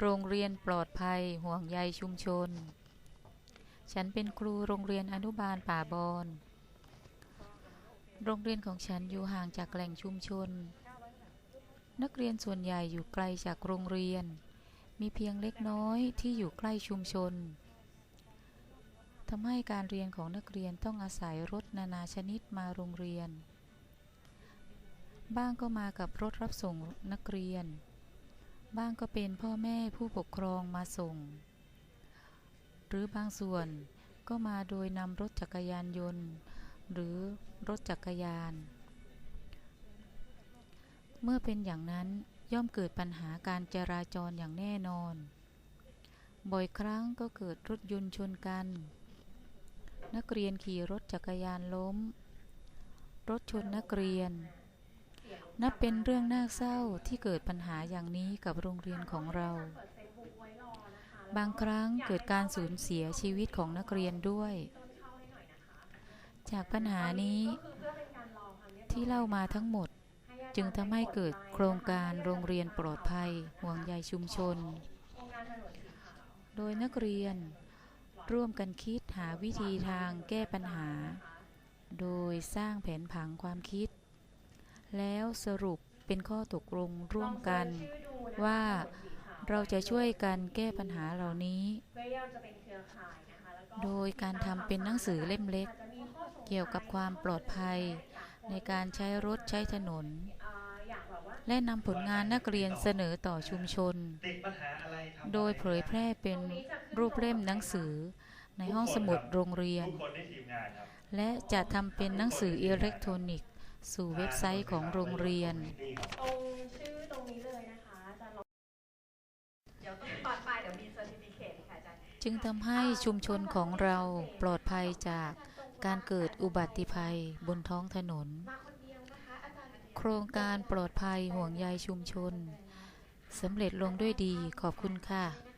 โรงเรียนปลอดภัยห่วงใยชุมชน ฉันเป็นครูโรงเรียนอนุบาลป่าบอน โรงเรียนของฉันอยู่ห่างจากแหล่งชุมชน นักเรียนส่วนใหญ่อยู่ไกลจากโรงเรียน มีเพียงเล็กน้อยที่อยู่ใกล้ชุมชน ทำให้การเรียนของนักเรียนต้องอาศัยรถนานาชนิดมาโรงเรียน บ้างก็มากับรถรับส่งนักเรียน บ้างก็เป็นพ่อแม่ผู้ปกครองมาส่ง หรือบางส่วนก็มาโดยนำรถจักรยานยนต์ หรือรถจักรยาน เมื่อเป็นอย่างนั้นย่อมเกิดปัญหาการจราจรอย่างแน่นอน บ่อยครั้งก็เกิดรถยนต์ชนกัน นักเรียนขี่รถจักรยานล้ม รถชนนักเรียน นับเป็นเรื่องน่าเศร้าที่เกิดปัญหาอย่างนี้กับโรงเรียนของเรา บางครั้งเกิดการสูญเสียชีวิตของนักเรียนด้วย จากปัญหานี้ที่เล่ามาทั้งหมดจึงทำให้เกิดโครงการโรงเรียนปลอดภัยห่วงใยชุมชน โดยนักเรียนร่วมกันคิดหาวิธีทางแก้ปัญหา โดยสร้างแผนผังความคิด แล้วสรุปเป็นข้อตกลงร่วมกันว่าเราจะช่วยกันแก้ปัญหาเหล่านี้ โดยการทำเป็นหนังสือเล่มเล็ก เกี่ยวกับความปลอดภัย ในการใช้รถใช้ถนน และนำผลงานนักเรียนเสนอต่อชุมชนติดปัญหาอะไรทำโดยเผยแพร่เป็นรูปเล่มหนังสือในห้องสมุดโรงเรียนทุกคนในทีมงานครับและจะทำเป็นหนังสืออิเล็กทรอนิกส์ สู่เว็บไซต์ของโรงเรียนดีครับตรงชื่อตรงนี้เลยนะคะอาจารย์ลองเดี๋ยวต้องตอนปลายเดี๋ยวมีเซอร์ติฟิเคตค่ะอาจารย์จึงทำให้ชุมชนของเราปลอดภัยจากการเกิดอุบัติภัยบนท้องถนน มาคนเดียวนะคะอาจารย์โครงการปลอดภัยห่วงใยชุมชนสำเร็จลงด้วยดีขอบคุณค่ะนะ